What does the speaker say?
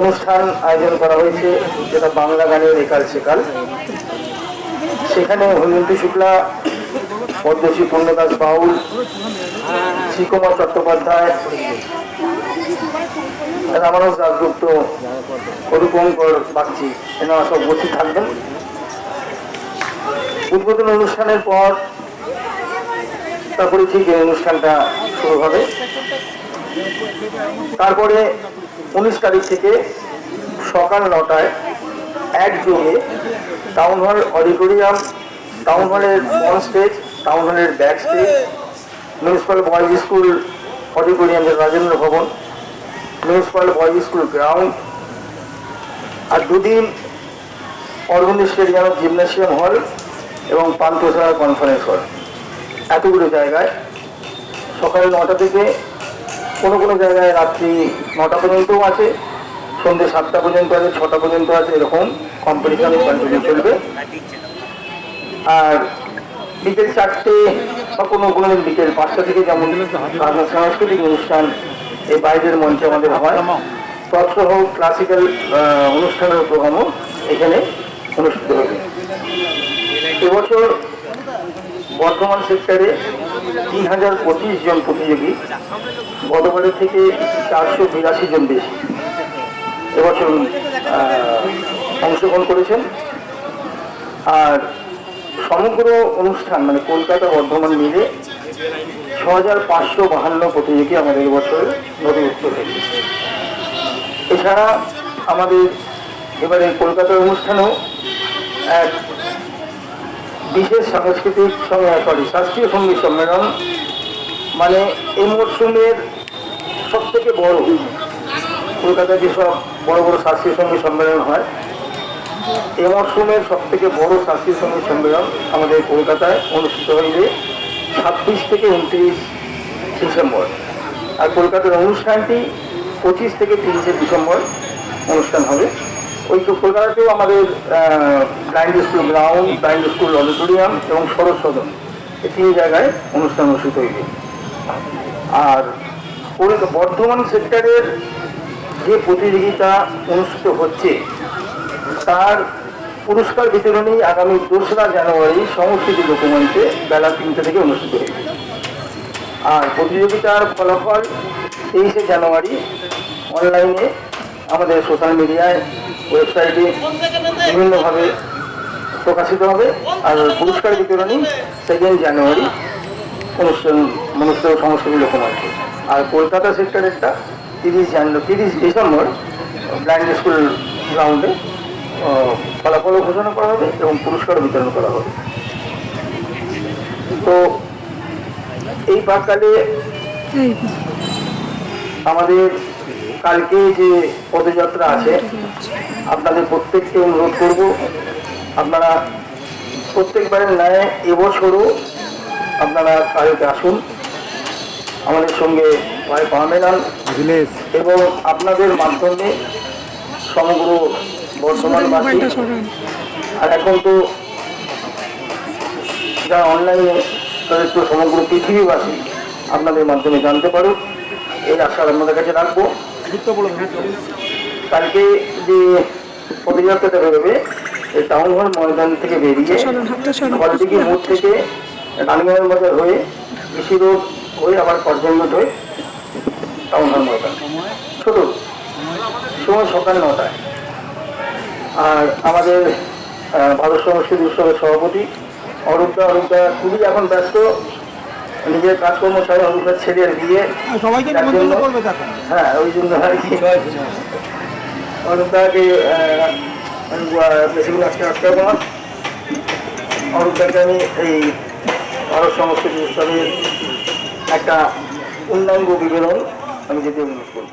অনুষ্ঠান আয়োজন করা হয়েছে, যেটা বাংলা গানের একাল সেকাল সেখানে হৈমন্তী শুক্লা, পদ্মশ্রী পূর্ণদাস বাউল, শ্রীকুমার চট্টোপাধ্যায় রামানুজ দাসগুপ্ত অনুপঙ্কর বাগচি, এনারা সব উপস্থিত থাকবেন। উদ্বোধন অনুষ্ঠানের পর, তারপরে ঠিক এই অনুষ্ঠানটা শুরু হবে। তারপরে উনিশ তারিখ থেকে সকাল নটায় একযোগে টাউন হল অডিটোরিয়াম, টাউন হলের ফ্রন্ট স্টেজ, টাউন হলের back stage, municipal boys school auditorium যেটা Rajendra Bhavan, municipal boys school ground, আর দুদিন অরবিন্দ স্টেডিয়ামের জিমনাসিয়াম হল এবং পান্থশালা কনফারেন্স হল। এতগুলো জায়গায় সকাল নটা থেকে কোনো কোনো জায়গায় রাত্রি নটা পর্যন্তও আছে, সন্ধ্যে সাতটা পর্যন্ত আছে, ছটা পর্যন্ত আছে, এরকম কম্পিটিশন কন্টিনিউ চলবে। আর বিকেল চারটে বা কোনো কোনো দিন বিকেল পাঁচটা থেকে যেমন সাংস্কৃতিক- অনুষ্ঠান এই বাইরের মঞ্চে আমাদের হয়। তৎসহ ক্লাসিক্যাল অনুষ্ঠানের প্রোগ্রামও এখানে অনুষ্ঠিত হবে। এবছর বর্ধমান সেক্টরে তিন হাজার পঁচিশ জন প্রতিযোগী। গতবারের থেকে চারশো বিরাশি জন বেশি। এবছর অংশগ্রহণ করেছেন। আর সমগ্র অনুষ্ঠান মানে কলকাতা বর্ধমান মিলে ছ হাজার পাঁচশো বাহান্ন প্রতিযোগী আমাদের এবছর নথিভুক্ত হয়েছে। এছাড়া আমাদের এবারে কলকাতার অনুষ্ঠানেও এক বিশেষ সাংস্কৃতিক সরি শাস্ত্রীয় সংগীত সম্মেলন মানে এই মরশুমের সব থেকে বড় কলকাতায় যেসব বড় বড় শাস্ত্রীয় সংগীত সম্মেলন হয়, এ মরশুমের সব থেকে বড় শাস্ত্রীয় সংগীত সম্মেলন আমাদের কলকাতায় অনুষ্ঠিত হইবে ছাব্বিশ থেকে উনত্রিশ ডিসেম্বর। আর কলকাতার অনুষ্ঠানটি পঁচিশ থেকে তিরিশে ডিসেম্বর অনুষ্ঠান হবে। ওই কলকাতাতেও আমাদের blind school ground blind school auditorium এবং সরস সদন। এই তিন জায়গায় অনুষ্ঠান অনুষ্ঠিত হইবে আর বর্ধমান সেক্টরের যে প্রতিযোগিতা অনুষ্ঠিত হচ্ছে, তার পুরস্কার বিতরণী আগামী দোসরা জানুয়ারি সংস্কৃতি লোকমঞ্চে বেলা তিনটে থেকে অনুষ্ঠিত হবে আর প্রতিযোগিতার ফলাফল তেইশে জানুয়ারি অনলাইনে আমাদের সোশ্যাল মিডিয়ায় ওয়েবসাইটে বিভিন্নভাবে প্রকাশিত হবে আর পুরস্কার বিতরণী সেকেন্ড জানুয়ারি অনুষ্ঠান মনুষ্য সংস্কৃতি লোকমঞ্চে। আর কলকাতা সেক্টরেরটা তিরিশ জানুয়ারি তিরিশ ডিসেম্বর ব্লাইন্ড স্কুল গ্রাউন্ডে আহ, ফলাফলও ঘোষণা করা হবে এবং পুরস্কার বিতরণ করা হবে। তো এই প্রাককালে আমাদের কালকে যে পদযাত্রা আছে আপনাদের প্রত্যেককে অনুরোধ করব আপনারা প্রত্যেকবারের ন্যায় এবছরও আপনারা কালকে আসুন। আমাদের সঙ্গে ভাই পা মেলান এবং আপনাদের মাধ্যমে সমগ্র বর্ধমানবাসী আর এখন তো যারা অনলাইনে তাদের তো সমগ্র পৃথিবীবাসী আপনাদের মাধ্যমে জানতে পারুক এই আশা আপনাদের কাছে রাখব। কালকে যে পদযাত্রাটা বেরোবে এই টাউন হল ময়দান থেকে বেরিয়ে হলদিঘি মোড় থেকে রানীগঞ্জ বাজার হয়ে কৃষি রোড হয়ে আবার পর্যন্ত হয়ে টাউন হল ময়দান। ছোট সময় সকাল নটায়। আর আমাদের ভারত সংস্কৃতি উৎসবের সভাপতি অরূপদা অরূপদা খুবই এখন ব্যস্ত। নিজের কাজকর্ম সবাই অনুকার ছেড়ে দিয়ে সবাইকে নিমন্ত্রণ করবে হ্যাঁ ওই জন্য আর কি। অরূপদাকে বেশিগুলো আজকে আজকে না। অরূপদাকে আমি এই ভারত সংস্কৃতি উৎসবের একটা পূর্ণাঙ্গ বিবরণ আমি যেতে অনুরোধ করব।